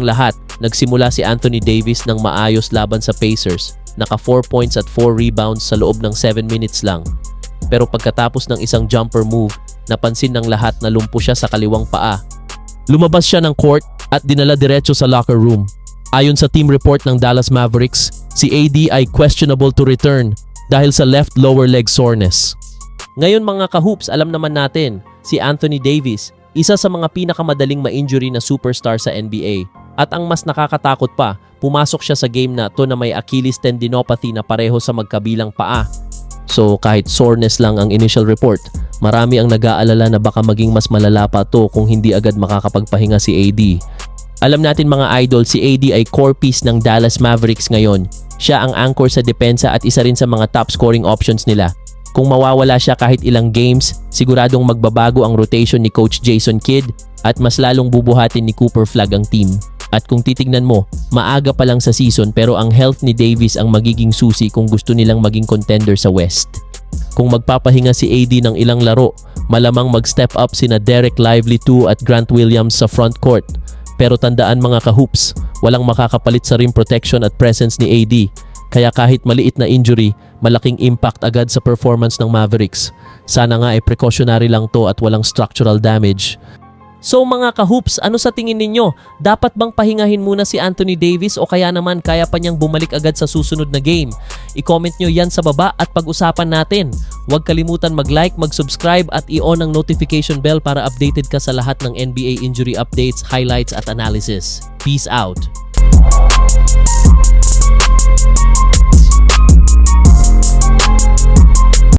ang lahat, nagsimula si Anthony Davis ng maayos laban sa Pacers. Naka 4 points at 4 rebounds sa loob ng 7 minutes lang. Pero pagkatapos ng isang jumper move, napansin ng lahat na lumpo siya sa kaliwang paa. Lumabas siya ng court at dinala diretso sa locker room. Ayon sa team report ng Dallas Mavericks, si AD ay questionable to return dahil sa left lower leg soreness. Ngayon mga kahoops, alam naman natin, si Anthony Davis, isa sa mga pinakamadaling ma-injury na superstar sa NBA. At ang mas nakakatakot pa, pumasok siya sa game na to na may Achilles tendinopathy na pareho sa magkabilang paa. So kahit soreness lang ang initial report, marami ang nag-aalala na baka maging mas malala pa to kung hindi agad makakapagpahinga si AD. Alam natin mga idol, si AD ay core piece ng Dallas Mavericks ngayon. Siya ang anchor sa depensa at isa rin sa mga top scoring options nila. Kung mawawala siya kahit ilang games, siguradong magbabago ang rotation ni Coach Jason Kidd at mas lalong bubuhatin ni Cooper Flag ang team. At kung titignan mo, maaga pa lang sa season pero ang health ni Davis ang magiging susi kung gusto nilang maging contender sa West. Kung magpapahinga si AD ng ilang laro, malamang mag-step up sina Derek Lively 2 at Grant Williams sa front court. Pero tandaan mga kahoops, walang makakapalit sa rim protection at presence ni AD. Kaya kahit maliit na injury, malaking impact agad sa performance ng Mavericks. Sana nga ay precautionary lang to at walang structural damage. So mga kahoops, ano sa tingin ninyo? Dapat bang pahingahin muna si Anthony Davis o kaya naman kaya pa niyang bumalik agad sa susunod na game? I-comment nyo yan sa baba at pag-usapan natin. Huwag kalimutan mag-like, mag-subscribe at i-on ang notification bell para updated ka sa lahat ng NBA injury updates, highlights at analysis. Peace out!